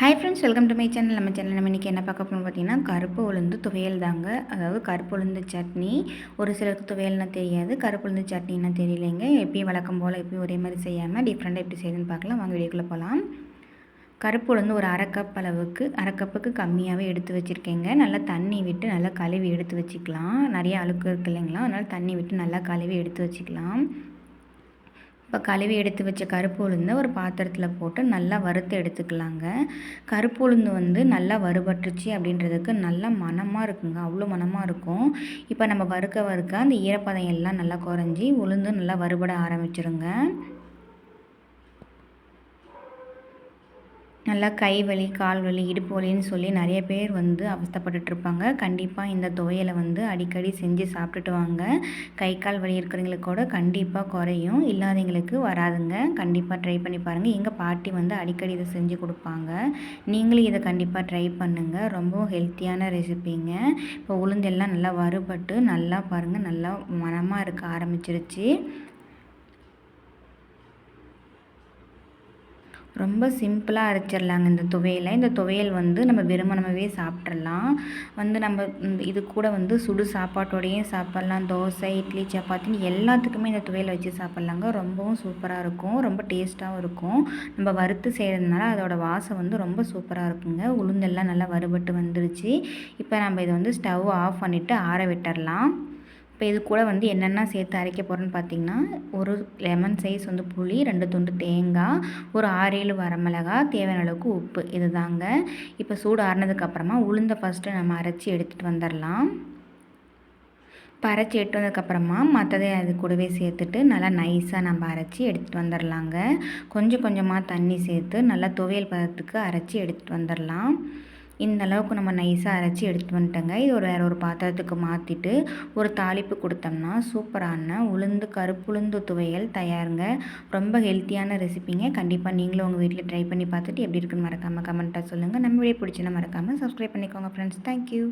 Hi friends welcome to my channel நம்ம channel நம்ம இன்றைக்கி என்ன பார்க்க போகணும் பார்த்தீங்கன்னா கருப்பு உளுந்து துவையல் தாங்க. அதாவது கருப்பு உளுந்து சட்னி. ஒரு சிலருக்கு துவையல்னா தெரியாது கருப்பு உளுந்து சட்னின்னா தெரியலைங்க. எப்பயும் வழக்கம் போல் எப்பயும் ஒரே மாதிரி செய்யாமல் டிஃப்ரெண்ட்டாக எப்படி செய்யுதுன்னு பார்க்கலாம். வாங்க வீடியோக்குள்ளே போகலாம் கருப்பு உளுந்து ஒரு அரை கப் அளவுக்கு அரை கப்புக்கு கம்மியாகவே எடுத்து வச்சுருக்கேங்க. நல்லா தண்ணி விட்டு நல்லா கழுவி எடுத்து வச்சுக்கலாம். நிறைய அழுக்கு இருக்கு இல்லைங்களா? அதனால் தண்ணி விட்டு நல்லா கழுவி எடுத்து வச்சுக்கலாம். இப்போ கழுவி எடுத்து வச்ச கருப்பு உளுந்தை ஒரு பாத்திரத்தில் போட்டு நல்லா வறுத்து எடுத்துக்கலாங்க. கருப்பு உளுந்து வந்து நல்லா வறுபட்டுருச்சு அப்படின்றதுக்கு நல்லா மனமாக இருக்குங்க. அவ்வளோ மனமாக இருக்கும். இப்போ நம்ம வறுக்க வறுக்க அந்த ஈரப்பதம் எல்லாம் நல்லா குறைஞ்சி உளுந்து நல்லா வறுபட ஆரம்பிச்சிருங்க. நல்லா கை வலி கால் வலி இடுப்பு வலின்னு சொல்லி நிறைய பேர் வந்து அவஸ்தப்பட்டுட்ருப்பாங்க. கண்டிப்பாக இந்த துவையலை வந்து அடிக்கடி செஞ்சு சாப்பிட்டுட்டு வாங்க. கை கால் வலி இருக்கிறவங்களுக்கு கூட கண்டிப்பாக குறையும். இல்லாதவங்களுக்கு வராதுங்க. கண்டிப்பாக ட்ரை பண்ணி பாருங்கள் எங்கள் பாட்டி வந்து அடிக்கடி இதை செஞ்சு கொடுப்பாங்க. நீங்களும் இதை கண்டிப்பாக ட்ரை பண்ணுங்கள் ரொம்ப ஹெல்த்தியான ரெசிபிங்க இப்போ உளுந்தெல்லாம் நல்லா வறுபட்டு நல்லா பாருங்கள் நல்லா மனமாக இருக்க ஆரம்பிச்சிருச்சு. ரொம்ப சிம்பிளாக அரைச்சிடலாங்க இந்த துவையலை. இந்த துவையல் வந்து நம்ம வெறுமனமாகவே சாப்பிட்றலாம் வந்து நம்ம இது கூட வந்து சுடு சாப்பாட்டோடையும் சாப்பிட்லாம். தோசை இட்லி சப்பாத்தின்னு எல்லாத்துக்குமே இந்த துவையலை வச்சு சாப்பிட்லாங்க. ரொம்பவும் சூப்பராக இருக்கும். ரொம்ப டேஸ்ட்டாகவும் இருக்கும். நம்ம வறுத்து செய்கிறதுனால அதோடய வாசம் வந்து ரொம்ப சூப்பராக இருக்குங்க. உளுந்தெல்லாம் நல்லா வறுபட்டு வந்துருச்சு. இப்போ நம்ம இதை வந்து ஸ்டவ் ஆஃப் பண்ணிவிட்டு ஆற விட்டுடலாம் இப்போ இது கூட வந்து என்னென்ன சேர்த்து அரைக்க போகிறோன்னு பார்த்தீங்கன்னா ஒரு லெமன் சைஸ் வந்து புளி ரெண்டு துண்டு தேங்காய் ஒரு ஆறு ஏழு வரமிளகா தேவையான அளவுக்கு உப்பு. இது தாங்க இப்போ சூடு ஆறினதுக்கப்புறமா உளுந்த ஃபஸ்ட்டு நம்ம அரைச்சி எடுத்துகிட்டு வந்துடலாம். இப்போ அரைச்சி எடுத்து வந்ததுக்கப்புறமா மற்றதை அது கூடவே சேர்த்துட்டு நல்லா நைஸாக நம்ம அரைச்சி எடுத்துகிட்டு வந்துடலாங்க. கொஞ்சம் கொஞ்சமாக தண்ணி சேர்த்து நல்லா துவையல் பதத்துக்கு அரைச்சி எடுத்துகிட்டு வந்துடலாம். இந்த அளவுக்கு நம்ம நைஸாக அரைச்சி எடுத்து வந்துட்டோங்க. இது ஒரு வேறு ஒரு பாத்திரத்துக்கு மாற்றிட்டு ஒரு தாளிப்பு கொடுத்தோம்னா சூப்பரான உளுந்து கருப்புளுந்து துவையல் தயாருங்க. ரொம்ப ஹெல்த்தியான ரெசிபிங்க கண்டிப்பாக நீங்களும் உங்கள் வீட்டில் ட்ரை பண்ணி பார்த்துட்டு எப்படி இருக்குன்னு மறக்காமல் கமெண்ட்டாக சொல்லுங்கள் நம்ம வீடியோ பிடிச்சினா மறக்காமல் சப்ஸ்கிரைப் பண்ணிக்கோங்க ஃப்ரெண்ட்ஸ் தேங்க்யூ